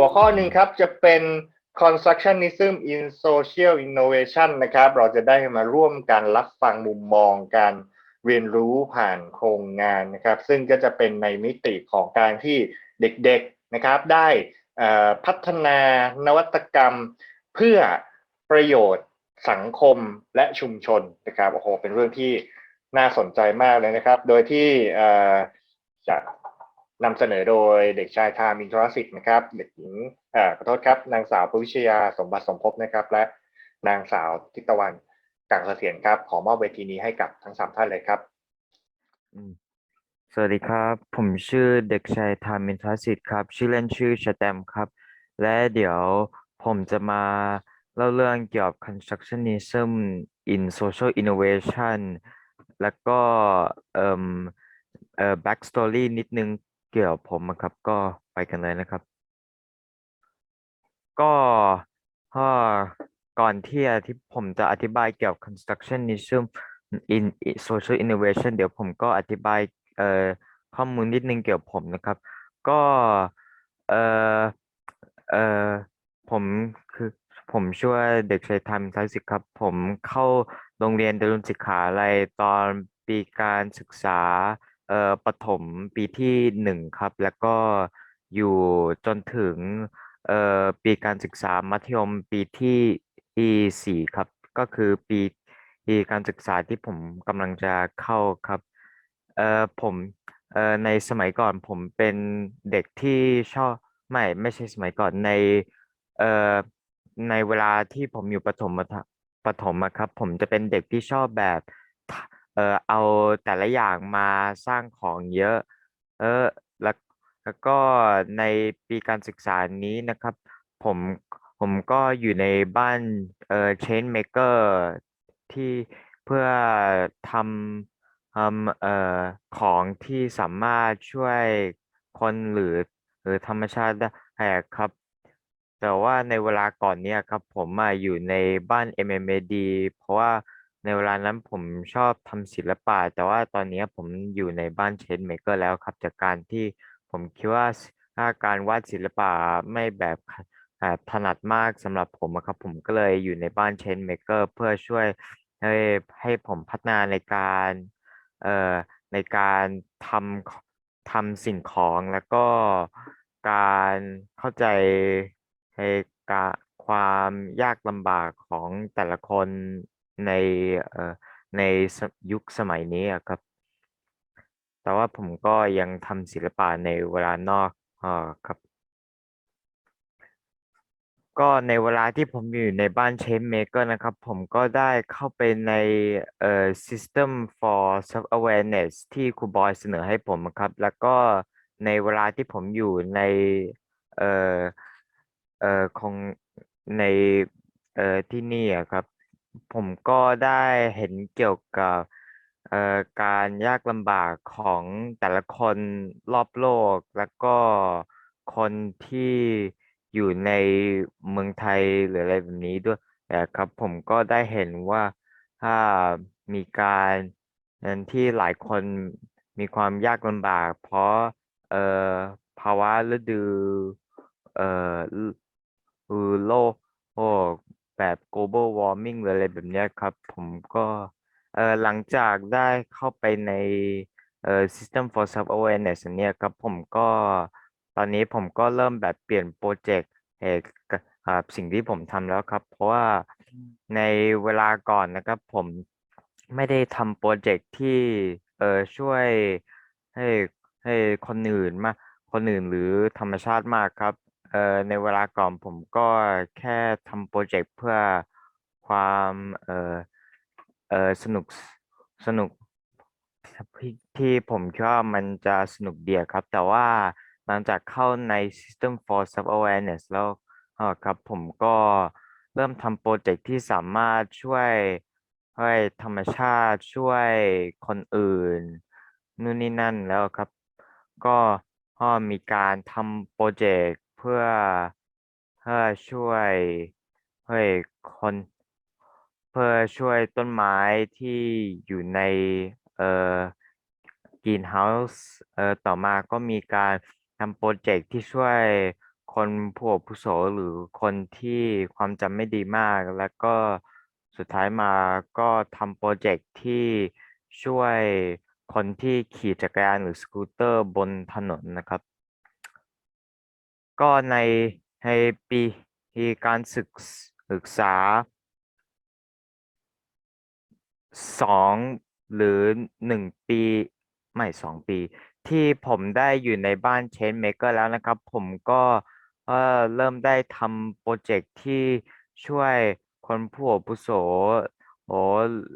หัวข้อหนึ่งครับจะเป็น constructionism in social innovation นะครับ เราจะได้มาร่วมกันรับฟังมุมมองการเรียนรู้ผ่านโครงงานนะครับ ซึ่งก็จะเป็นในมิติของการที่เด็กๆนะครับได้พัฒนานวัตกรรมเพื่อประโยชน์สังคมและชุมชนนะครับโอ้โหเป็นเรื่องที่น่าสนใจมากเลยนะครับ โดยที่จะ นำเสนอโดยเด็กชายทามินทรสิทธิ์นะครับ เด็กหญิงเอ่อขอโทษครับ นางสาวปวิชยาสมบัติสมภพนะครับ และนางสาวทิตวันกลางเสถียรครับ ขอมอบเวทีนี้ให้กับทั้งสามท่านเลยครับอืมสวัสดีครับ ผมชื่อเด็กชายธามินทรสิทธิ์ครับ ชื่อเล่นชื่อชแตมครับ และเดี๋ยวผมจะมาเล่าเรื่องเกี่ยวกับ constructionism in social innovation แล้วก็เอ่มเอ่อ backstory นิดนึง เกี่ยวกับผมอะครับ ก็ไปกันเลยนะครับ ก็ก็ก่อนที่ที่ผมจะอธิบายเกี่ยวกับ constructionism in social innovation เดี๋ยวผมก็อธิบายเอ่อข้อมูลนิดนึงเกี่ยวกับผมนะครับ ก็เอ่อเอ่อผมคือผมช่วยเด็กชายทำทัศิกครับ ผมเข้าโรงเรียนดรุนศิกขาลัยตอนปีการศึกษา เอ่อประถมปีที่หนึ่งครับ แล้วก็อยู่จนถึง เอ่อ ปีการศึกษามัธยมปีที่ ปีสี่ครับ ก็คือปีปีการศึกษาที่ผมกำลังจะเข้าครับ เอ่อ ผม เอ่อ ในสมัยก่อนผมเป็นเด็กที่ชอบ ไม่ ไม่ใช่สมัยก่อน ใน เอ่อ ในเวลาที่ผมอยู่ประถมประถมอะครับ ผมจะเป็นเด็กที่ชอบแบบ เอ่อเอาแต่ละอย่างมาสร้างของเยอะ เออแล้วแล้วก็ในปีการศึกษานี้นะครับ ผมผมก็อยู่ในบ้านเอ่อ chain maker ที่เพื่อทำทำเอ่อของที่สามารถช่วยคนหรือหรือธรรมชาติได้ครับ แต่ว่าในเวลาก่อนเนี้ยครับผมมาอยู่ในบ้าน MMAD เพราะว่า ในเวลานั้นผมชอบทำศิลปะ แต่ว่าตอนนี้ผมอยู่ในบ้านเชนเมเกอร์แล้วครับ จากการที่ผมคิดว่าถ้าการวาดศิลปะไม่แบบแบบถนัดมากสำหรับผมอะครับ ผมก็เลยอยู่ในบ้านเชนเมเกอร์เพื่อช่วยให้ให้ผมพัฒนาในการเอ่อในการทำทำสิ่งของแล้วก็การเข้าใจในการความยากลำบากของแต่ละคน ในเอ่อในสยุคสมัยนี้อะครับ แต่ว่าผมก็ยังทำศิลปะในเวลานอกอ่อครับ ก็ในเวลาที่ผมอยู่ในบ้าน Shape Maker นะครับ ผมก็ได้เข้าไปในเอ่อ System for Self Awareness ที่ครูบอยเสนอให้ผมครับ แล้วก็ในเวลาที่ผมอยู่ในเอ่อเอ่อของในเอ่อที่นี่อะครับ ผมก็ได้เห็นเกี่ยวกับเอ่อการยากลำบากของแต่ละคนรอบโลก แล้วก็คนที่อยู่ในเมืองไทยหรืออะไรแบบนี้ด้วยนะครับ ผมก็ได้เห็นว่าถ้ามีการนั้นที่หลายคนมีความยากลำบาก เพราะเอ่อภาวะฤดูเอ่อคือโลกโลก แบบ global warming หรืออะไรแบบเนี้ยครับ ผมก็เอ่อหลังจากได้เข้าไปในเอ่อ system for self awareness อันเนี่ยครับผมก็ตอนนี้ผมก็เริ่มแบบเปลี่ยนโปรเจกต์เอ่อกับสิ่งที่ผมทำแล้วครับ เพราะว่าในเวลาก่อนนะครับผมไม่ได้ทำโปรเจกต์ที่เอ่อช่วยให้ให้คนอื่นมาคนอื่นหรือธรรมชาติมากครับ เอ่อในเวลาก่อนผมก็แค่ทำโปรเจกต์เพื่อความเอ่อเอ่อสนุกสนุกที่ที่ผมคิดว่ามันจะสนุกเดียครับ แต่ว่าหลังจากเข้าใน System for Self Awareness แล้วเออครับผมก็เริ่มทำโปรเจกต์ที่สามารถช่วยให้ธรรมชาติช่วยคนอื่นนู่นนี่นั่นแล้วครับ ก็ก็มีการทำโปรเจกต์ เพื่อเพื่อช่วยให้คน เพื่อช่วยต้นไม้ที่อยู่ในเอ่อ greenhouse เอ่อต่อมาก็มีการทำโปรเจกต์ที่ช่วยคนผู้อาวุโสหรือคนที่ความจำไม่ดีมาก แล้วก็สุดท้ายมาก็ทำโปรเจกต์ที่ช่วยคนที่ขี่จักรยานหรือสกูตเตอร์บนถนนนะครับ ก็ในในปีปีการศึกศึกษาสองหรือหนึ่งปี ไม่สองปี ที่ผมได้อยู่ในบ้าน Change Maker แล้วนะครับ ผมก็เออเริ่มได้ทำโปรเจกต์ที่ช่วยคนผู้อาวุโสโอ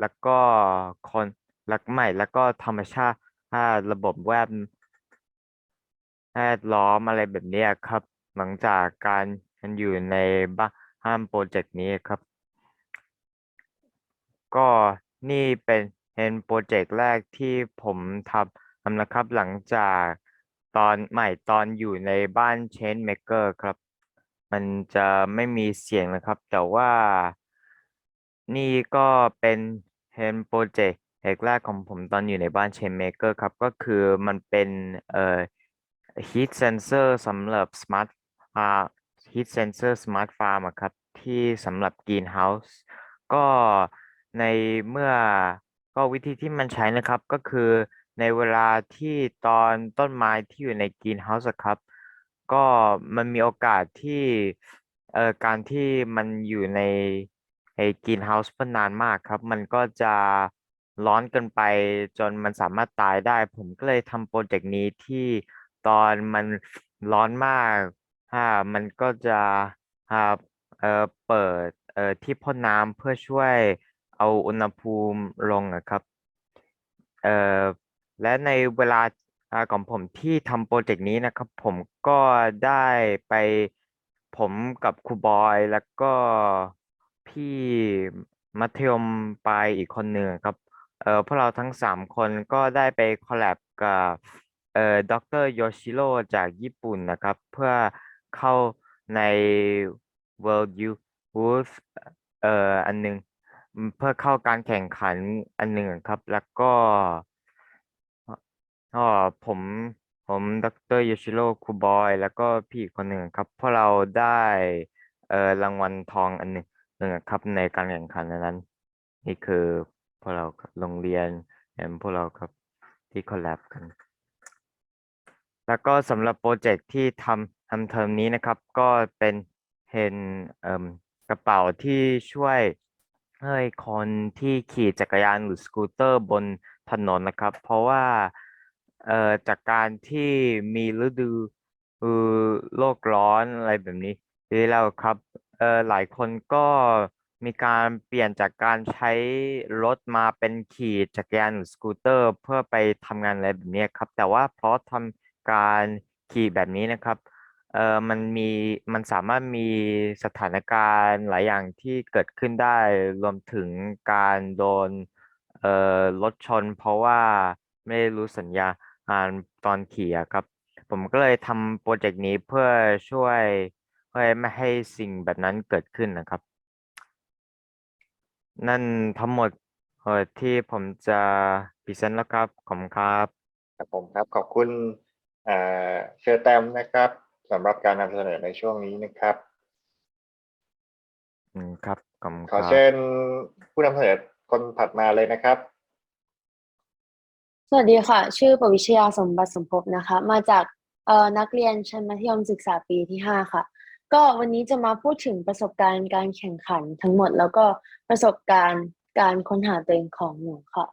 แล้วก็คนแล้วไม่แล้วก็ธรรมชาติระบบแวดแวดล้อมอะไรแบบนี้ครับ หลังจากการอยู่ในบ้านโปรเจกต์นี้ครับ ก็นี่เป็นเป็นโปรเจกต์แรกที่ผมทำทำนะครับหลังจากตอนใหม่ตอนอยู่ในบ้าน Change Maker ครับ มันจะไม่มีเสียงนะครับ แต่ว่านี่ก็เป็นเป็นโปรเจกต์แรกของผมตอนอยู่ในบ้าน Change Maker ครับ ก็คือมันเป็นเอ่อ heat sensor สำหรับ smart อ่า heat sensor smart farm อะครับ ที่สำหรับ greenhouse ก็ในเมื่อก็วิธีที่มันใช้นะครับก็คือในเวลาที่ตอนต้นไม้ที่อยู่ใน greenhouse อะครับ ก็มันมีโอกาสที่เอ่อการที่มันอยู่ในไอ้ greenhouse เพื่อนานมากครับ มันก็จะร้อนเกินไปจนมันสามารถตายได้ ผมก็เลยทำโปรเจกต์นี้ที่ตอนมันร้อนมาก อ่ามันก็จะอ่าเอ่อเปิดเอ่อที่พ่นน้ำเพื่อช่วยเอาอุณหภูมิลงอะครับ เอ่อและในเวลาอ่าของผมที่ทำโปรเจกต์นี้นะครับ ผมก็ได้ไปผมกับครูบอยแล้วก็พี่มัธยมปลายอีกคนหนึ่งครับ เอ่อพวกเราทั้งสามคนก็ได้ไปคอลแลบกับเอ่อดรโยชิโร่จากญี่ปุ่นนะครับ เพื่อ เข้าใน World Youth เอ่ออันหนึ่งเพื่อเข้าการแข่งขันอันหนึ่งครับ แล้วก็ก็ผมผมดรโยชิโร่คูบอย แล้วก็พี่คนหนึ่งครับพวกเราได้เอ่อรางวัลทองอันหนึ่งหนึ่งครับในการแข่งขันอันนั้น นี่คือพวกเราครับโรงเรียนแอมพวกเราครับที่คอลแลบกัน แล้วก็สำหรับโปรเจกต์ที่ทำ ทำเทอมนี้นะครับ ก็เป็นเป็นกระเป๋าที่ช่วยให้คนที่ขี่จักรยานหรือสกูตเตอร์บนถนนนะครับ เพราะว่าจากการที่มีฤดูโลกร้อนอะไรแบบนี้ทีแล้วครับหลายคนก็มีการเปลี่ยนจากการใช้รถมาเป็นขี่จักรยานหรือสกูตเตอร์ เพื่อไปทำงานอะไรแบบนี้ครับ แต่ว่าเพราะทำการขี่แบบนี้นะครับ เออมันมีมันสามารถมีสถานการณ์หลายอย่างที่เกิดขึ้นได้ รวมถึงการโดนเอ่อรถชน เพราะว่าไม่ได้รู้สัญญาณตอนขี่อะครับ ผมก็เลยทำโปรเจกต์นี้เพื่อช่วยเพื่อไม่ให้สิ่งแบบนั้นเกิดขึ้นนะครับ นั่นทั้งหมดเอ่อที่ผมจะพรีเซนต์แล้วครับ ขอบคุณครับ ครับผมครับขอบคุณเอ่อเชอร์แตมนะครับ สำหรับการนำเสนอในช่วงนี้นะครับอืมครับขอบคุณขคอรับ เชิญผู้นำเสนอคนถัดมาเลยนะครับ สวัสดีค่ะ ชื่อปวิชยาสมบัติสมภพนะคะ มาจากเอ่อนักเรียนชั้นมัธยมศึกษาปีที่ห้าค่ะ ก็วันนี้จะมาพูดถึงประสบการณ์การแข่งขันทั้งหมด แล้วก็ประสบการณ์การค้นหาตัวเองของหนูค่ะ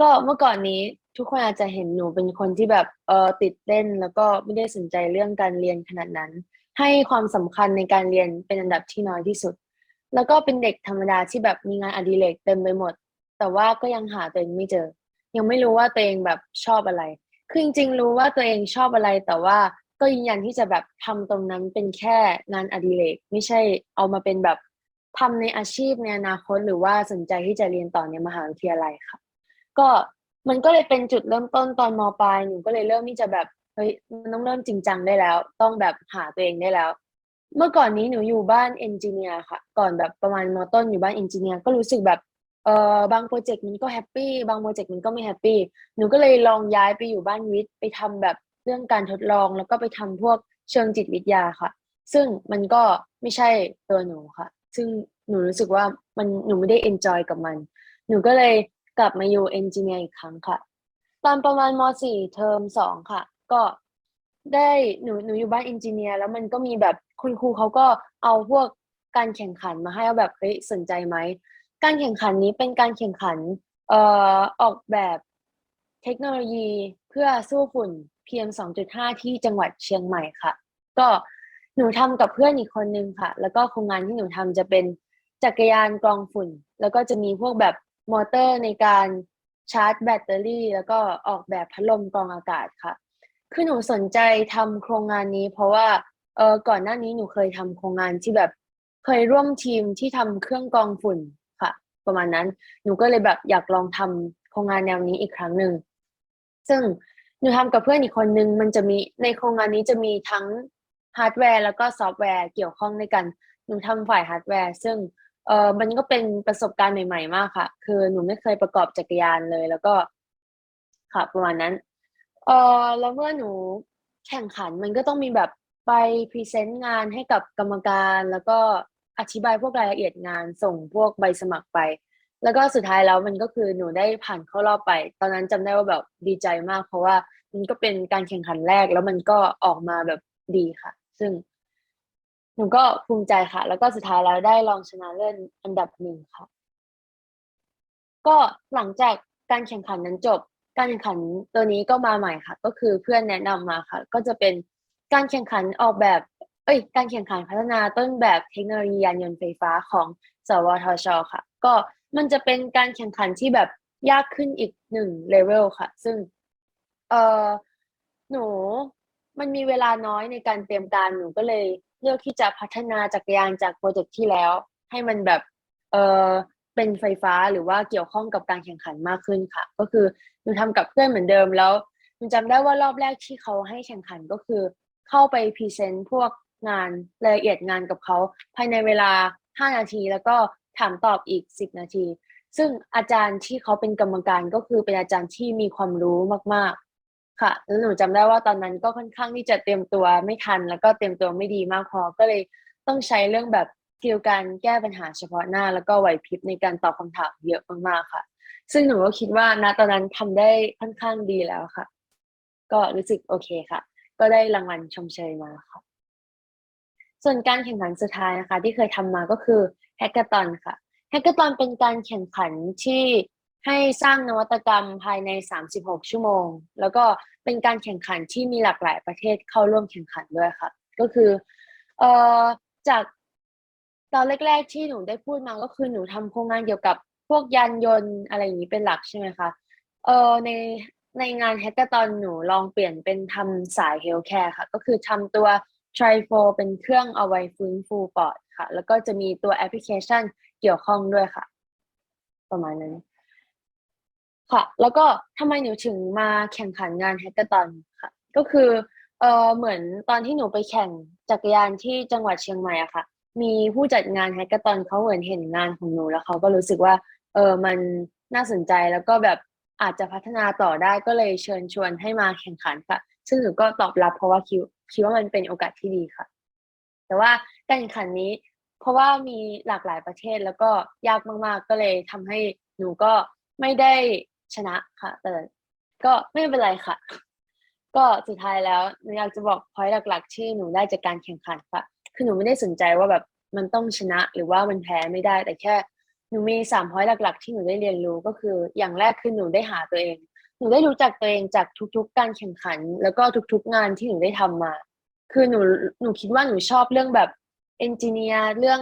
ก็เมื่อก่อนนี้ ทุกคนอาจจะเห็นหนูเป็นคนที่แบบเออติดเล่นแล้วก็ไม่ได้สนใจเรื่องการเรียนขนาดนั้น ให้ความสำคัญในการเรียนเป็นอันดับที่น้อยที่สุด แล้วก็เป็นเด็กธรรมดาที่แบบมีงานอดิเรกเต็มไปหมด แต่ว่าก็ยังหาตัวเองไม่เจอ ยังไม่รู้ว่าตัวเองแบบชอบอะไร คือจริงๆรู้ว่าตัวเองชอบอะไร แต่ว่าก็ยืนยันที่จะแบบทำตรงนั้นเป็นแค่งานอดิเรกไม่ใช่เอามาเป็นแบบทำในอาชีพในอนาคตหรือว่าสนใจที่จะเรียนต่อในมหาวิทยาลัยค่ะ ก็ มันก็เลยเป็นจุดเริ่มต้นตอนมปลายหนูก็เลยเริ่มที่จะแบบเฮ้ยมันต้องเริ่มจริงจังได้แล้ว ต้องแบบหาตัวเองได้แล้ว เมื่อก่อนนี้หนูอยู่บ้านเอนจิเนียร์ค่ะ ก่อนแบบประมาณมต้นอยู่บ้านเอนจิเนียร์ก็รู้สึกแบบเออบางโปรเจกต์มันก็แฮปปี้บางโปรเจกต์มันก็ไม่แฮปปี้หนูก็เลยลองย้ายไปอยู่บ้านวิทย์ไปทำแบบเรื่องการทดลองแล้วก็ไปทำพวกเชิงจิตวิทยาค่ะ ซึ่งมันก็ไม่ใช่ตัวหนูค่ะ ซึ่งหนูรู้สึกว่ามันหนูไม่ได้เอนจอยกับมัน หนูก็เลย กลับมาอยู่เอนจิเนียร์อีกครั้งค่ะ ตอนประมาณม .4 เทอมสองค่ะ ก็ได้หนูหนูอยู่บ้านเอนจิเนียร์แล้วมันก็มีแบบคุณครูเขาก็เอาพวกการแข่งขันมาให้ว่าแบบเฮ้ยสนใจไหมการแข่งขันนี้เป็นการแข่งขันเอ่อออกแบบเทคโนโลยีเพื่อสู้ฝุ่น PM 2.5 ที่จังหวัดเชียงใหม่ค่ะ ก็หนูทำกับเพื่อนอีกคนนึงค่ะ แล้วก็โครงงานที่หนูทำจะเป็นจักรยานกรองฝุ่น แล้วก็จะมีพวกแบบ มอเตอร์ในการชาร์จแบตเตอรี่ แล้วก็ออกแบบพัดลมกรองอากาศค่ะ คือหนูสนใจทำโครงงานนี้ เพราะว่าเออก่อนหน้านี้หนูเคยทำโครงงานที่แบบเคยร่วมทีมที่ทำเครื่องกรองฝุ่นค่ะ ประมาณนั้น หนูก็เลยแบบอยากลองทำโครงงานแนวนี้อีกครั้งหนึ่ง ซึ่งหนูทำกับเพื่อนอีกคนนึง มันจะมีในโครงงานนี้จะมีทั้งฮาร์ดแวร์แล้วก็ซอฟต์แวร์เกี่ยวข้องด้วยกัน หนูทำฝ่ายฮาร์ดแวร์ ซึ่ง เออมันก็เป็นประสบการณ์ใหม่ ๆ มากค่ะ คือหนูไม่เคยประกอบจักรยานเลย แล้วก็ ค่ะ ประมาณนั้น เออแล้วเมื่อหนูแข่งขันมันก็ต้องมีแบบไปพรีเซนต์งานให้กับกรรมการ แล้วก็อธิบายพวกรายละเอียดงาน ส่งพวกใบสมัครไป แล้วก็สุดท้ายแล้วมันก็คือหนูได้ผ่านเข้ารอบไป ตอนนั้นจำได้ว่าแบบดีใจมาก เพราะว่ามันก็เป็นการแข่งขันแรก แล้วมันก็ออกมาแบบดีค่ะ ซึ่ง หนูก็ภูมิใจค่ะ แล้วก็สุดท้ายแล้วได้รองชนะเลิศอันดับหนึ่งค่ะ ก็หลังจากการแข่งขันนั้นจบ การแข่งขันตัวนี้ก็มาใหม่ค่ะ ก็คือเพื่อนแนะนำมาค่ะ ก็จะเป็นการแข่งขันออกแบบ เอ้ย การแข่งขันพัฒนาต้นแบบเทคโนโลยียานยนต์ไฟฟ้าของสวทช ค่ะ ก็มันจะเป็นการแข่งขันที่แบบยากขึ้นอีกหนึ่งเลเวลค่ะ ซึ่ง เออหนูมันมีเวลาน้อยในการเตรียมการหนูก็เลย ลือกที่จะพัฒนาจักรยานจากโปรเจกต์ที่แล้ว ให้มันแบบเออเป็นไฟฟ้าหรือว่าเกี่ยวข้องกับการแข่งขันมากขึ้นค่ะ ก็คือหนูทำกับเพื่อนเหมือนเดิมแล้วหนูจำได้ว่ารอบแรกที่เขาให้แข่งขันก็คือ เข้าไปพรีเซนต์พวกงานรายละเอียดงานกับเขาภายในเวลา 5 นาที แล้วก็ถามตอบอีก 10 นาที ซึ่งอาจารย์ที่เขาเป็นกรรมการก็คือเป็นอาจารย์ที่มีความรู้มากๆ ค่ะ แล้วหนูจำได้ว่าตอนนั้นก็ค่อนข้างที่จะเตรียมตัวไม่ทัน แล้วก็เตรียมตัวไม่ดีมากพอ ก็เลยต้องใช้เรื่องแบบสกิลการแก้ปัญหาเฉพาะหน้า แล้วก็ไหวพริบในการตอบคำถามเยอะมากๆค่ะ ซึ่งหนูก็คิดว่าณตอนนั้นทำได้ค่อนข้างดีแล้วค่ะ ก็รู้สึกโอเคค่ะ ก็ได้รางวัลชมเชยมาค่ะ ส่วนการแข่งขันสุดท้ายนะคะ ที่เคยทำมาก็คือแฮกเกอร์ตอนค่ะแฮกเกอร์ตอนเป็นการแข่งขันที่ ให้สร้างนวัตกรรมภายใน 36 ชั่วโมง แล้วก็เป็นการแข่งขันที่มีหลากหลายประเทศเข้าร่วมแข่งขันด้วยค่ะ ก็คือเอ่อจากตอนแรก ๆ ที่หนูได้พูดมาก็คือหนูทำโครงงานเกี่ยวกับพวกยานยนต์อะไรอย่างนี้เป็นหลักใช่ไหมคะเอ่อในในงานแฮกเกอร์ตอนหนูลองเปลี่ยนเป็นทำสายเฮลท์แคร์ค่ะ ก็คือทำตัว t r i f o เป็นเครื่องเอาไว้ฟื้นฟูปอดค่ะ แล้วก็จะมีตัวแอปพลิเคชันเกี่ยวข้องด้วยค่ะ ประมาณนั้น ค่ะ แล้วก็ทำไมหนูถึงมาแข่งขันงานแฮกเกอร์ตอนค่ะ ก็คือเออเหมือนตอนที่หนูไปแข่งจักรยานที่จังหวัดเชียงใหม่อะค่ะ มีผู้จัดงานแฮกเกอร์ตอนเขาเหมือนเห็นงานของหนูแล้วเขาก็รู้สึกว่าเออมันน่าสนใจแล้วก็แบบอาจจะพัฒนาต่อได้ก็เลยเชิญชวนให้มาแข่งขันค่ะ ซึ่งหนูก็ตอบรับเพราะว่าคิดคิดว่ามันเป็นโอกาสที่ดีค่ะ แต่ว่าการแข่งขันนี้ เพราะว่ามีหลากหลายประเทศแล้วก็ยากมากๆ ก็เลยทำให้หนูก็ไม่ได้ ชนะค่ะ แต่ก็ไม่เป็นไรค่ะ ก็สุดท้ายแล้วหนูอยากจะบอกพอยต์หลัก ๆ ที่หนูได้จากการแข่งขันค่ะ คือหนูไม่ได้สนใจว่าแบบมันต้องชนะหรือว่ามันแพ้ไม่ได้ แต่แค่หนูมีสามพอยต์หลัก ๆ ที่หนูได้เรียนรู้ก็คือ อย่างแรกคือหนูได้หาตัวเอง หนูได้รู้จักตัวเองจากทุก ๆ การแข่งขัน แล้วก็ทุก ๆ งานที่หนูได้ทำมา คือหนูหนูคิดว่าหนูชอบเรื่องแบบเอนจิเนียร์เรื่อง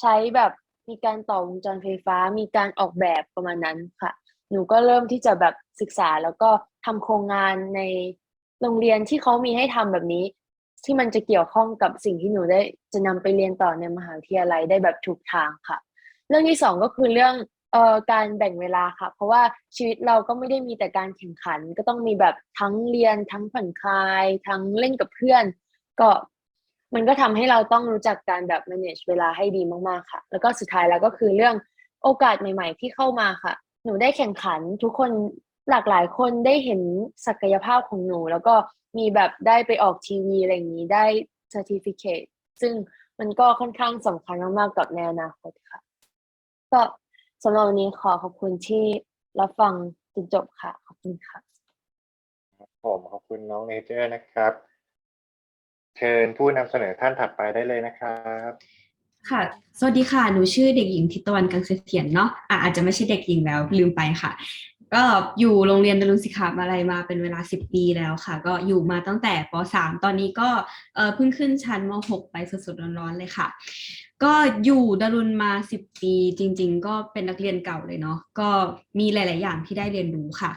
ใช้แบบมีการต่อวงจรไฟฟ้า มีการออกแบบประมาณนั้นค่ะ หนูก็เริ่มที่จะแบบศึกษาแล้วก็ทำโครงงานในโรงเรียนที่เขามีให้ทำแบบนี้ ที่มันจะเกี่ยวข้องกับสิ่งที่หนูได้จะนำไปเรียนต่อในมหาวิทยาลัยได้แบบถูกทางค่ะ เรื่องที่สองก็คือเรื่องเอ่อการแบ่งเวลาค่ะ เพราะว่าชีวิตเราก็ไม่ได้มีแต่การแข่งขัน ก็ต้องมีแบบทั้งเรียนทั้งผ่อนคลาย ทั้งเล่นกับเพื่อน ก็มันก็ทำให้เราต้องรู้จักการแบบ manage เวลาให้ดีมากๆค่ะ แล้วก็สุดท้ายแล้วก็คือเรื่องโอกาสใหม่ ๆ ที่เข้ามาค่ะ หนูได้แข่งขันทุกคนหลากหลายคนได้เห็นศักยภาพของหนู แล้วก็มีแบบได้ไปออกทีวีอะไรอย่างนี้ได้ certificate ซึ่งมันก็ค่อนข้างสำคัญมากๆกับในอนาคตค่ะ ก็สำหรับวันนี้ขอขอบคุณที่รับฟังจนจบค่ะ ขอบคุณค่ะ ผมขอบคุณน้องเนเจอร์นะครับ เชิญผู้นำเสนอท่านถัดไปได้เลยนะครับ ค่ะ สวัสดีค่ะ หนูชื่อเด็กหญิงทิตวันกังเสถียรเนาะอะอาจจะไม่ใช่เด็กหญิงแล้ว ลืมไปค่ะ ก็อยู่โรงเรียนดารุณศิขามาลัยมาเป็นเวลา 10 ปีแล้วค่ะ ก็อยู่มาตั้งแต่ป .3 ตอนนี้ก็เออเพิ่งขึ้นชั้นม .6 ไปสดๆร้อนๆเลยค่ะ ก็อยู่ดารุณมา 10 ปีจริง ๆ ก็เป็นนักเรียนเก่าเลยเนาะ ก็มีหลาย ๆ อย่างที่ได้เรียนรู้ค่ะ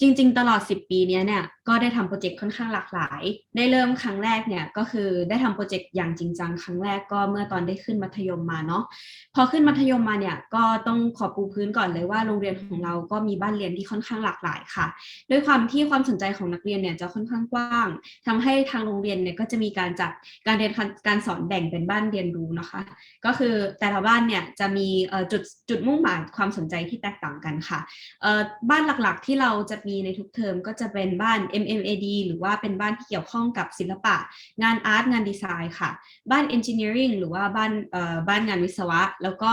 จริง ๆ ตลอด 10 ปีเนี้ยเนี่ย ก็ได้ทำโปรเจกต์ค่อนข้างหลากหลาย ได้เริ่มครั้งแรกเนี่ยก็คือได้ทำโปรเจกต์อย่างจริงจังครั้งแรกก็เมื่อตอนได้ขึ้นมัธยมมาเนาะพอขึ้นมัธยมมาเนี่ยก็ต้องขอปูพื้นก่อนเลยว่าโรงเรียนของเราก็มีบ้านเรียนที่ค่อนข้างหลากหลายค่ะ ด้วยความที่ความสนใจของนักเรียนเนี่ยจะค่อนข้างกว้างทำให้ทางโรงเรียนเนี่ยก็จะมีการจัดการเรียนการสอนแบ่งเป็นบ้านเรียนรู้นะคะ ก็คือแต่ละบ้านเนี่ยจะมีจุดจุดมุ่งหมายความสนใจที่แตกต่างกันค่ะบ้านหลักๆที่เราจะมีในทุกเทอมก็จะเป็นบ้าน MMAD หรือว่าเป็นบ้านที่เกี่ยวข้องกับศิลปะ งานอาร์ตงานดีไซน์ค่ะ บ้าน Engineering หรือว่าบ้านบ้านงานวิศวะ แล้วก็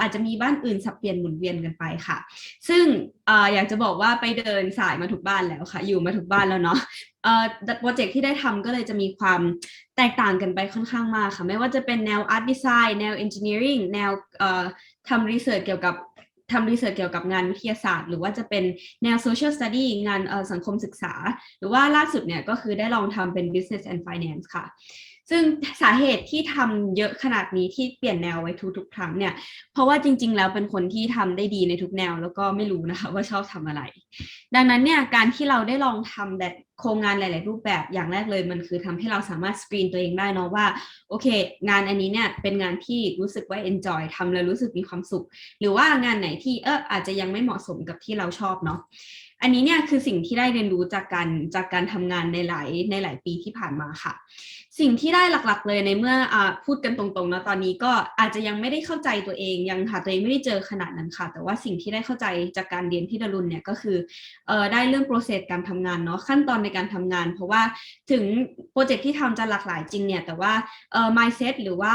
อาจจะมีบ้านอื่นสับเปลี่ยนหมุนเวียนกันไปค่ะ ซึ่งออยากจะบอกว่าไปเดินสายมาทุกบ้านแล้วค่ะ อยู่มาทุกบ้านแล้วเนาะโปรเจกต์ที่ได้ทำก็เลยจะมีความแตกต่างกันไปค่อนข้างมากค่ะ ไม่ว่าจะเป็นแนว Art Design แนว Engineering แนวทำรีเสิร์ชเกี่ยวกับ ทำรีเสิร์ชเกี่ยวกับงานวิทยาศาสตร์ หรือว่าจะเป็นแนว Social Study งานสังคมศึกษา หรือว่าล่าสุดเนี่ยก็คือได้ลองทำเป็น Business and Finance ค่ะ ซึ่งสาเหตุที่ทำเยอะขนาดนี้ที่เปลี่ยนแนวไว้ทุกๆครั้งเนี่ย เพราะว่าจริง ๆ แล้วเป็นคนที่ทำได้ดีในทุกแนว แล้วก็ไม่รู้นะคะว่าชอบทำอะไร ดังนั้นเนี่ยการที่เราได้ลองทำแบบโครงงานหลาย ๆ รูปแบบอย่างแรกเลยมันคือทำให้เราสามารถสกรีนตัวเองได้เนาะว่าโอเค งานอันนี้เนี่ยเป็นงานที่รู้สึกว่า enjoy ทำแล้วรู้สึกมีความสุข หรือว่างานไหนที่เอออาจจะยังไม่เหมาะสมกับที่เราชอบเนาะ อันนี้เนี่ยคือสิ่งที่ได้เรียนรู้จากการจากการทำงานในหลายในหลายปีที่ผ่านมาค่ะ สิ่งที่ได้หลักๆ เลยในเมื่ออพูดกันตรงๆนะตอนนี้ก็อาจจะยังไม่ได้เข้าใจตัวเองยังหาตัวเองไม่ได้เจอขนาดนั้นค่ะ แต่ว่าสิ่งที่ได้เข้าใจจากการเรียนที่ดารุณเนี่ยก็คือเออได้เรื่องโปรเซสการทำงานเนาะขั้นตอนในการทำงาน เพราะว่าถึงโปรเจกต์ที่ทำจะหลากหลายจริงเนี่ยแต่ว่าเออ mindset หรือว่า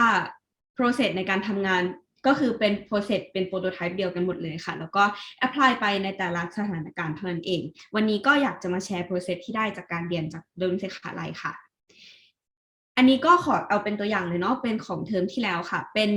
process ในการทำงาน ก็คือเป็นโปรเซสเป็นโปรโตไทป์เดียวกันหมดเลยค่ะ แล้วก็แอพพลายไปในแต่ละสถานการณ์เท่านั้นเอง วันนี้ก็อยากจะมาแชร์โปรเซสที่ได้จากการเรียนจากดารุณเซขาลัยค่ะ อันนี้ก็ขอเอาเป็นตัวอย่างเลยเนาะเป็นของเทอมที่แล้วค่ะ เป็น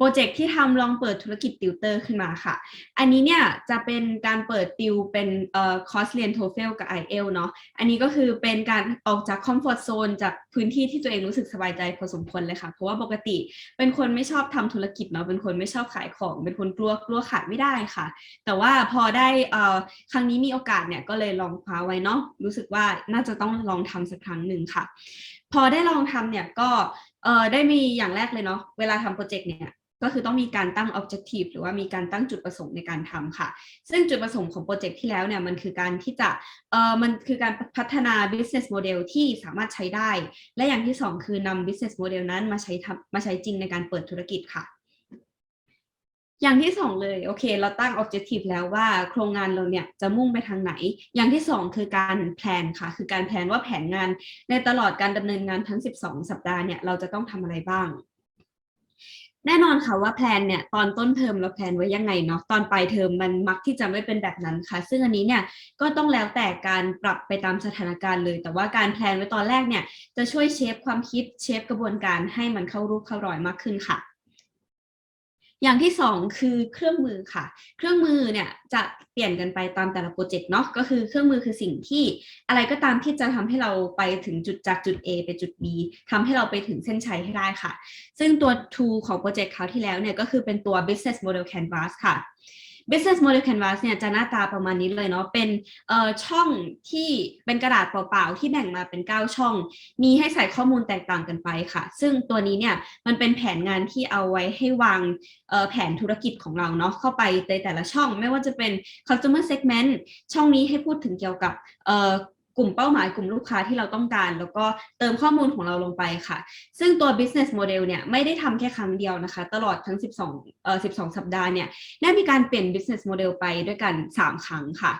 โปรเจกต์ที่ทำลองเปิดธุรกิจติวเตอร์ขึ้นมาค่ะ อันนี้เนี่ยจะเป็นการเปิดติวเป็นเอ่อคอร์สเรียน TOEFL กับ IELTS เนาะ อันนี้ก็คือเป็นการออกจากคอมฟอร์ z โซนจากพื้นที่ที่ตัวเองรู้สึกสบายใจพอสมควรเลยค่ะ เพราะว่าปกติเป็นคนไม่ชอบทำธุรกิจเนาะ เป็นคนไม่ชอบขายของ เป็นคนกลัวกลัวขายไม่ได้ค่ะ แต่ว่าพอได้เอ่อครั้งนี้มีโอกาสเนี่ยก็เลยลองคว้าไว้เนาะ รู้สึกว่าน่าจะต้องลองทำสักครั้งหนึ่งค่ะ พอได้ลองทำเนี่ยก็เออได้มีอย่างแรกเลยเนาะเวลาทำโปรเจกต์เนี่ย ก็คือต้องมีการตั้ง objective หรือว่ามีการตั้งจุดประสงค์ในการทำค่ะ ซึ่งจุดประสงค์ของโปรเจกต์ที่แล้วเนี่ยมันคือการที่จะเออมันคือการพัฒนา business model ที่สามารถใช้ได้ และอย่างที่สองคือนำ business model นั้นมาใช้ทำมาใช้จริงในการเปิดธุรกิจค่ะอย่างที่สองเลยโอเค เราตั้ง objective แล้วว่าโครงงานเราเนี่ยจะมุ่งไปทางไหน อย่างที่สองคือการแพลนค่ะ คือการแพลนว่าแผนงานในตลอดการดำเนินงานทั้ง 12 สัปดาห์เนี่ยเราจะต้องทำอะไรบ้าง แน่นอนค่ะว่าแพลนเนี่ยตอนต้นเทอมเราแพลนไว้ยังไงเนาะตอนปลายเทอมมันมักที่จะไม่เป็นแบบนั้นค่ะ ซึ่งอันนี้เนี่ยก็ต้องแล้วแต่การปรับไปตามสถานการณ์เลย แต่ว่าการแพลนไว้ตอนแรกเนี่ยจะช่วยเชฟความคิดเชฟกระบวนการให้มันเข้ารูปเข้ารอยมากขึ้นค่ะ อย่างที่สองคือเครื่องมือค่ะ เครื่องมือเนี่ยจะเปลี่ยนกันไปตามแต่ละโปรเจกต์เนาะก็คือเครื่องมือคือสิ่งที่อะไรก็ตามที่จะทำให้เราไปถึงจุดจากจุด A ไปจุด B ทำให้เราไปถึงเส้นชัยให้ได้ค่ะ ซึ่งตัว tool ของโปรเจกต์คราวที่แล้วเนี่ยก็คือเป็นตัว business model canvas ค่ะ business model canvas เนี่ยจะหน้าตาประมาณนี้เลยเนาะ เป็นเอ่อช่องที่เป็นกระดาษเปล่าๆ ที่แบ่งมาเป็น 9 ช่อง มีให้ใส่ข้อมูลแตกต่างกันไปค่ะ ซึ่งตัวนี้เนี่ยมันเป็นแผนงานที่เอาไว้ให้วางเอ่อแผนธุรกิจของเราเนาะเข้าไปในแต่ละช่อง ไม่ว่าจะเป็น customer segment ช่องนี้ให้พูดถึงเกี่ยวกับเอ่อ กลุ่มเป้าหมายกลุ่มลูกค้าที่เราต้องการ แล้วก็เติมข้อมูลของเราลงไปค่ะ ซึ่งตัว business model เนี่ยไม่ได้ทำแค่ครั้งเดียวนะคะ ตลอดทั้ง 12เอ่อ12 สัปดาห์เนี่ยได้มีการเปลี่ยน business model ไปด้วยกัน 3 ครั้งค่ะ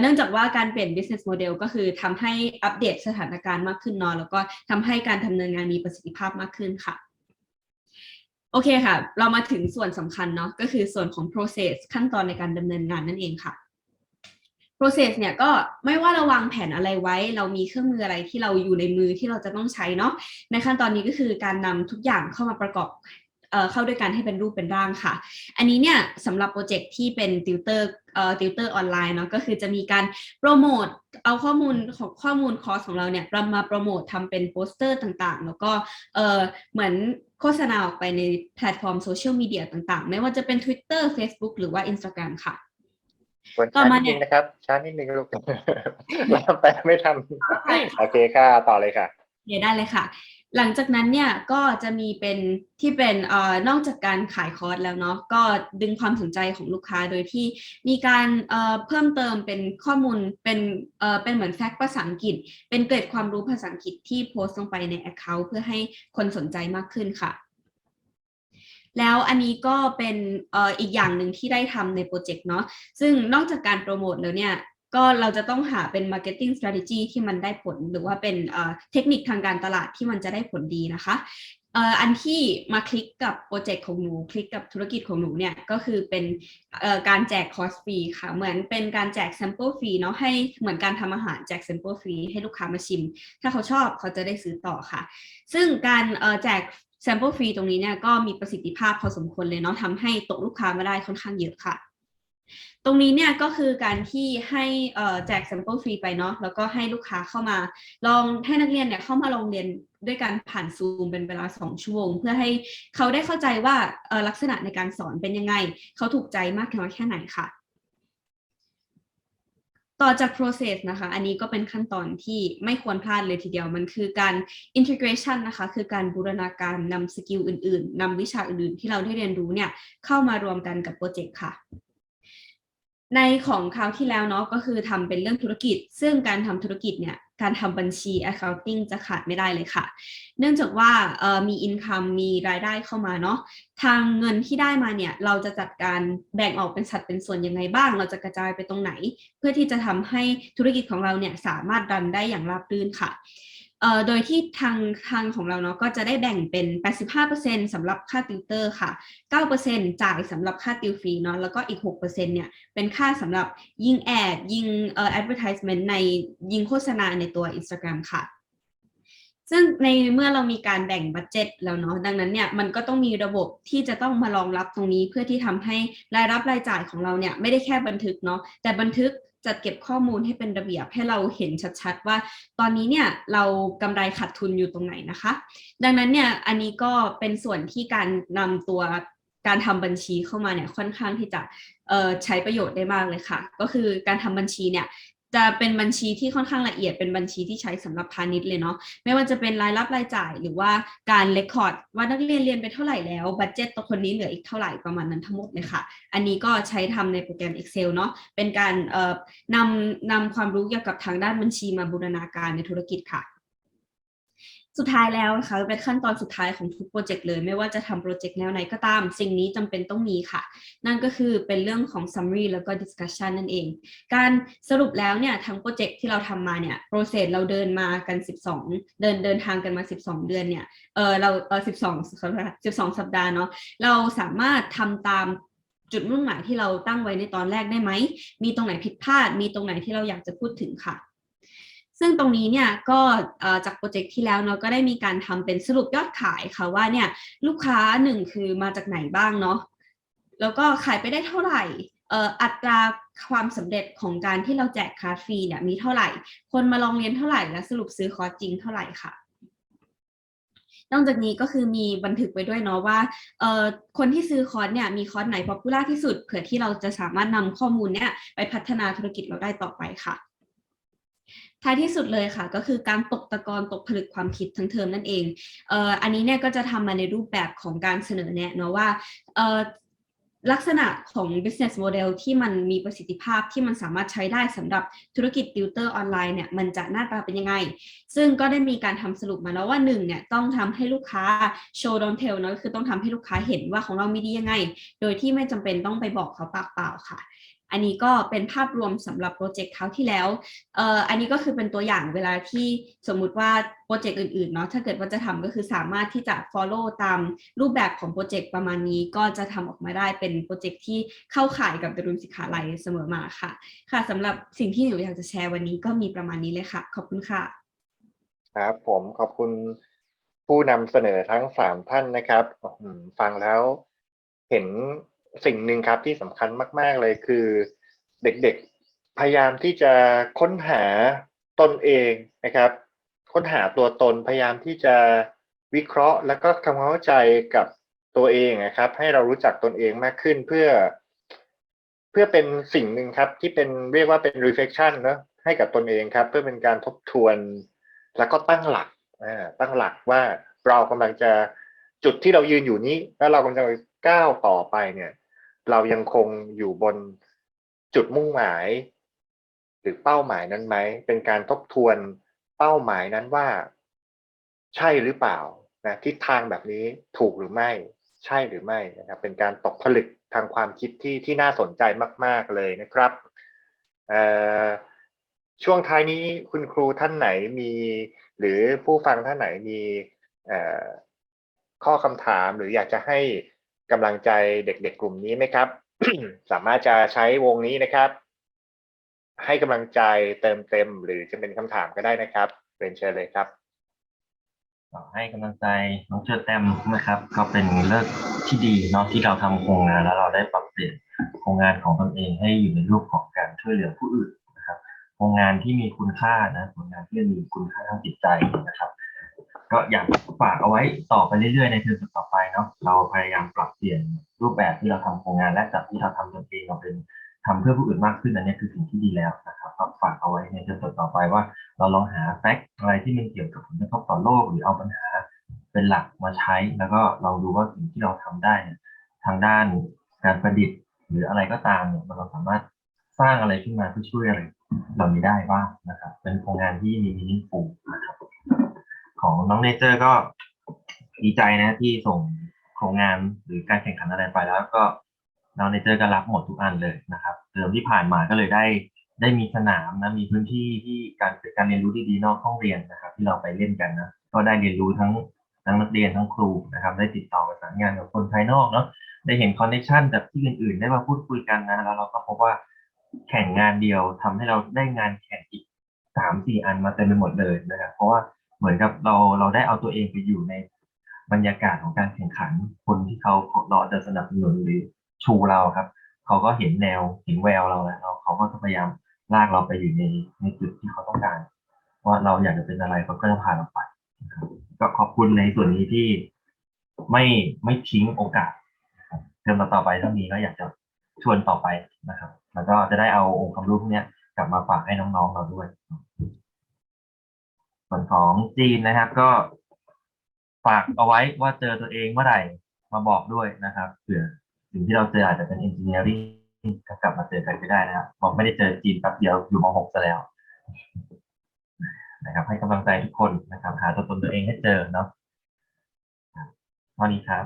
เนื่องจากว่าการเปลี่ยน business model ก็คือทำให้อัปเดตสถานการณ์มากขึ้นเนาะแล้วก็ทำให้การดำเนินงานมีประสิทธิภาพมากขึ้นค่ะโอเคค่ะ เรามาถึงส่วนสำคัญเนาะก็คือส่วนของ process ขั้นตอนในการดำเนินงานนั่นเองค่ะ process เนี่ยก็ไม่ว่าเราวางแผนอะไรไว้ เรามีเครื่องมืออะไรที่เราอยู่ในมือที่เราจะต้องใช้เนาะในขั้นตอนนี้ก็คือการนำทุกอย่างเข้ามาประกอบเข้าด้วยกันให้เป็นรูปเป็นร่างค่ะ อันนี้เนี่ยสำหรับโปรเจกต์ที่เป็นติวเตอร์ติวเตอร์ออนไลน์เนาะก็คือจะมีการโปรโมทเอาข้อมูลของข้อมูลคอร์สของเราเนี่ยมาโปรโมททำเป็นโปสเตอร์ต่างๆ แล้วก็เออเหมือนโฆษณาออกไปในแพลตฟอร์มโซเชียลมีเดียต่างๆ ไม่ว่าจะเป็น Twitter Facebook หรือว่า Instagram ค่ะ ควรต่อช้ามานิดเนี่นึยงนะครับ ช้านิดนึงลูกแล้วแปลไม่ทันโอเคค่ะต่อเลยค่ะโอเคได้เลยค่ะ หลังจากนั้นเนี่ยก็จะมีเป็นที่เป็นเอ่อนอกจากการขายคอร์สแล้วเนาะก็ดึงความสนใจของลูกค้าโดยที่มีการเอ่อเพิ่มเติมเป็นข้อมูลเป็นเอ่อเป็นเหมือนแฟกต์ภาษาอังกฤษ เป็นเกร็ดความรู้ภาษาอังกฤษที่โพสต์ลงไปใน Account เพื่อให้คนสนใจมากขึ้นค่ะ แล้วอันนี้ก็เป็นอีกอย่างหนึ่งที่ได้ทำในโปรเจกต์เนาะซึ่งนอกจากการโปรโมทแล้วเนี่ยก็เราจะต้องหาเป็น marketing strategy ที่มันได้ผล หรือว่าเป็นเทคนิคทางการตลาดที่มันจะได้ผลดีนะคะ เอ่ออันที่มาคลิกกับโปรเจกต์ของหนูคลิกกับธุรกิจของหนูเนี่ยก็คือเป็นเอ่อการแจกคอร์สฟรีค่ะ เหมือนเป็นการแจก sample ฟรีเนาะให้เหมือนการทำอาหารแจก sample ฟรีให้ลูกค้ามาชิม ถ้าเขาชอบเขาจะได้ซื้อต่อค่ะ ซึ่งการเอ่อแจก sample ฟรีตรงนี้เนี่ยก็มีประสิทธิภาพพอสมควรเลยเนาะทำให้ตกลูกค้ามาได้ค่อนข้างเยอะค่ะตรงนี้เนี่ยก็คือการที่ให้แจก sample ฟรีไปเนาะแล้วก็ให้ลูกค้าเข้ามาลองให้นักเรียนเนี่ยเข้ามาลองเรียน ด้วยการผ่านซูมเป็นเวลา 2 ชั่วโมง เพื่อให้เขาได้เข้าใจว่าลักษณะในการสอนเป็นยังไง เขาถูกใจมากน้อยแค่ไหนค่ะ ต่อจาก process นะคะ อันนี้ก็เป็นขั้นตอนที่ไม่ควรพลาดเลยทีเดียว มันคือการ integration นะคะ คือการบูรณาการนำสกิลอื่น ๆนำวิชาอื่น ๆ ที่เราได้เรียนรู้เนี่ยเข้ามารวมกันกับโปรเจกต์ค่ะในของคราวที่แล้วเนาะก็คือทำเป็นเรื่องธุรกิจ ซึ่งการทำธุรกิจเนี่ย การทำบัญชี accounting จะขาดไม่ได้เลยค่ะ เนื่องจากว่ามี income มีรายได้เข้ามาเนาะ ทางเงินที่ได้มาเนี่ย เราจะจัดการแบ่งออกเป็นสัดเป็นส่วนยังไงบ้าง เราจะกระจายไปตรงไหน เพื่อที่จะทำให้ธุรกิจของเราเนี่ยสามารถดันได้อย่างราบรื่นค่ะ เอ่อโดยที่ทางทางของเราเนาะก็จะได้แบ่งเป็น 85%สำหรับค่าติวเตอร์ค่ะ 9%จ่ายสำหรับค่าติวฟรีเนาะแล้วก็อีก 6%เนี่ยเป็นค่าสำหรับยิงแอดยิงเอ่อ advertisement ในยิงโฆษณาในตัว Instagram ค่ะ ซึ่งในเมื่อเรามีการแบ่งบัตเจ็ตแล้วเนาะดังนั้นเนี่ยมันก็ต้องมีระบบที่จะต้องมารองรับตรงนี้เพื่อที่ทำให้รายรับรายจ่ายของเราเนี่ยไม่ได้แค่บันทึกเนาะแต่บันทึก จัดเก็บข้อมูลให้เป็นระเบียบให้เราเห็นชัดๆ ว่าตอนนี้เนี่ยเรากำไรขาดทุนอยู่ตรงไหนนะคะ ดังนั้นเนี่ยอันนี้ก็เป็นส่วนที่การนำตัวการทำบัญชีเข้ามาเนี่ยค่อนข้างที่จะใช้ประโยชน์ได้มากเลยค่ะ ก็คือการทำบัญชีเนี่ย จะเป็นบัญชีที่ค่อนข้างละเอียดเป็นบัญชีที่ใช้สำหรับพาณิชย์เลยเนาะไม่ว่าจะเป็นรายรับรายจ่าย หรือว่าการเลคคอร์ดว่านักเรียนเรียนไปเท่าไหร่แล้วบัตเจ็ตตัวคนนี้เหลืออีกเท่าไหร่ประมาณนั้นทั้งหมดเลยค่ะ อันนี้ก็ใช้ทำในโปรแกรม Excel เนาะเป็นการเอ่อนำนำความรู้เกี่ยวกับทางด้านบัญชีมาบูรณาการในธุรกิจค่ะ สุดท้ายแล้วนะคะเป็นขั้นตอนสุดท้ายของทุกโปรเจกต์เลย ไม่ว่าจะทำโปรเจกต์แนวไหนก็ตาม สิ่งนี้จำเป็นต้องมีค่ะ นั่นก็คือเป็นเรื่องของ summary แล้วก็ discussion นั่นเอง การสรุปแล้วเนี่ยทั้งโปรเจกต์ที่เราทำมาเนี่ย process เราเดินมากัน 12 เดินเดินทางกันมา 12 เดือนเนี่ยเออเราเออ12 12 สัปดาห์เนาะเราสามารถทำตามจุดมุ่งหมายที่เราตั้งไว้ในตอนแรกได้ไหม มีตรงไหนผิดพลาด มีตรงไหนที่เราอยากจะพูดถึงค่ะ ซึ่งตรงนี้เนี่ยก็จากโปรเจกต์ที่แล้วเนาะก็ได้มีการทำเป็นสรุปยอดขายค่ะว่าเนี่ยลูกค้าหนึ่งคือมาจากไหนบ้างเนาะแล้วก็ขายไปได้เท่าไหร่อัตราความสำเร็จของการที่เราแจกคลาฟรีเนี่ยมีเท่าไหร่ คนมาลองเรียนเท่าไหร่และสรุปซื้อคอร์สจริงเท่าไหร่ค่ะ นอกจากนี้ก็คือมีบันทึกไว้ด้วยเนาะว่าคนที่ซื้อคอร์สเนี่ยมีคอร์สไหนป๊อปปูล่าที่สุดเผื่อที่เราจะสามารถนำข้อมูลเนี่ยไปพัฒนาธุรกิจเราได้ต่อไปค่ะ ท้ายที่สุดเลยค่ะ ก็คือการตกตะกอนตกผลึกความคิดทั้งเทอมนั่นเองเอ่ออันนี้เนี่ยก็จะทำมาในรูปแบบของการเสนอแนะเนาะว่าเอ่อลักษณะของ business model ที่มันมีประสิทธิภาพที่มันสามารถใช้ได้สำหรับธุรกิจติวเตอร์ออนไลน์เนี่ยมันจะหน้าตาเป็นยังไง ซึ่งก็ได้มีการทำสรุปมาแล้วว่าหนึ่งเนี่ยต้องทำให้ลูกค้า show don't tell เนอะคือต้องทำให้ลูกค้าเห็นว่าของเรามีดียังไง โดยที่ไม่จำเป็นต้องไปบอกเขาปากเปล่าค่ะ อันนี้ก็เป็นภาพรวมสำหรับโปรเจกต์คราวที่แล้วเอ่ออันนี้ก็คือเป็นตัวอย่างเวลาที่สมมุติว่าโปรเจกต์อื่นๆเนาะถ้าเกิดว่าจะทำก็คือสามารถที่จะ follow ตามรูปแบบของโปรเจกต์ประมาณนี้ก็จะทำออกมาได้เป็นโปรเจกต์ที่เข้าข่ายกับดรุนสิกขาลัยเสมอมาค่ะ ค่ะสำหรับสิ่งที่หนูอยากจะแชร์วันนี้ก็มีประมาณนี้เลยค่ะ ขอบคุณค่ะ ครับผมขอบคุณผู้นำเสนอทั้งสามท่านนะครับ ฟังแล้วเห็น สิ่งหนึ่งครับที่สำคัญมาก ๆ เลยคือ เด็กๆพยายามที่จะค้นหาตนเองนะครับ ค้นหาตัวตนพยายามที่จะวิเคราะห์ แล้วก็ทำความเข้าใจกับตัวเองนะครับ ให้เรารู้จักตนเองมากขึ้นเพื่อ เพื่อเป็นสิ่งหนึ่งครับที่เป็นเรียกว่าเป็น reflection เนะให้กับตนเองครับ เพื่อเป็นการทบทวน แล้วก็ตั้งหลักตั้งหลักว่าเรากำลังจะจุดที่เรายืนอยู่นี้ แล้วเรากำลังจะก้าวต่อไปเนี่ย เรายังคงอยู่บนจุดมุ่งหมาย หรือเป้าหมายนั้นไหม เป็นการทบทวนเป้าหมายนั้นว่า ใช่หรือเปล่านะทิศทางแบบนี้ถูกหรือไม่ ใช่หรือไม่นะครับเป็นการตกผลึกทางความคิดที่ที่น่าสนใจมาก ๆเลยนะครับช่วงท้ายนี้คุณครูท่านไหนมี หรือผู้ฟังท่านไหนมีข้อคำถามหรืออยากจะให้ กำลังใจเด็กๆกลุ่มนี้ไหมครับ สามารถจะใช้วงนี้นะครับ ให้กำลังใจเติมเต็ม หรือจะเป็นคำถามก็ได้นะครับเรียนเชิญเลยครับให้กำลังใจน้องเชอร์แตมนะครับ ก็เป็นเลิกที่ดีเนาะที่เราทำโครงงานแล้วเราได้ปรับเปลี่ยนโครงงานของตนเองให้อยู่ในรูปของการช่วยเหลือผู้อื่นนะครับ โครงงานที่มีคุณค่านะโครงงานที่มีคุณค่าทางจิตใจนะครับ ก็อยากฝากเอาไว้ต่อไปเรื่อยๆในเทอมต่อไปเนาะเราพยายามปรับเปลี่ยนรูปแบบที่เราทำโครงงานและจากที่เราทำตนเองเราเป็นทำเพื่อผู้อื่นมากขึ้นอันนี้คือสิ่งที่ดีแล้วนะครับก็ฝากเอาไว้ในเทอมต่อไปว่า เราลองหาแฟกต์อะไรที่มันเกี่ยวกับผลกระทบต่อโลกหรือเอาปัญหาเป็นหลักมาใช้ แล้วก็เราดูว่าสิ่งที่เราทำได้ทางด้านการประดิษฐ์ หรืออะไรก็ตามเนี่ยเราสามารถสร้างอะไรขึ้นมาเพื่อช่วยอะไรเหล่านี้ได้บ้างนะครับ เป็นโครงงานที่มีมินิฟูนะครับ ของน้องเนเจอร์ก็ดีใจนะที่ส่งโครงงานหรือการแข่งขันอะไรไปแล้วก็น้องเนเจอร์ก็รับหมดทุกอันเลยนะครับเทอมที่ผ่านมาก็เลยได้ได้มีสนามนะมีพื้นที่ที่การการเรียนรู้ดีๆนอกห้องเรียนนะครับ ที่เราไปเล่นกันนะก็ได้เรียนรู้ทั้งทั้งนักเรียนทั้งครูนะครับ ได้ติดต่อประสานงานกับคนภายนอกเนาะได้เห็นคอนเนคชันจากที่อื่นๆ ได้มาพูดคุยกันนะแล้วเราก็พบว่าแข่งงานเดียวทำให้เราได้งานแข่งอีกสามสี่อันมาเต็มไปหมดเลยนะครับเพราะว่า เหมือนกับเราเราได้เอาตัวเองไปอยู่ในบรรยากาศของการแข่งขัน คนที่เขาเรอจะสนับสนุนหรือชูเราครับ เขาก็เห็นแนวเห็นแววเราแล้วเราเขาก็จะพยายามลากเราไปอยู่ในในจุดที่เขาต้องการ ว่าเราอยากจะเป็นอะไรเขาก็จะพาเราไปก็ขอบคุณในส่วนนี้ที่ไม่ไม่ทิ้งโอกาสเทอมต่อไปถ้ามีก็อยากจะชวนต่อไปนะครับ แล้วก็จะได้เอาองค์ความรู้พวกนี้กลับมาฝากให้น้องๆเราด้วย ส่วนของจีนนะครับ ก็ฝากเอาไว้ว่าเจอตัวเองเมื่อไหร่มาบอกด้วยนะครับเผื่อสิ่งที่เราเจออาจจะเป็น engineering ก็กลับมาเจอกันก็ได้นะครับบอกไม่ได้เจอจีนแป๊บเดียวอยู่ม .6 ซะแล้วนะครับ ให้กำลังใจทุกคนนะครับ หาตัวตนตัวเองให้เจอเนาะเท่านี้ครับ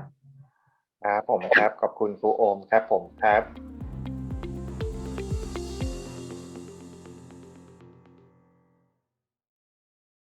ครับผมครับ ขอบคุณครูโอมครับผมครับ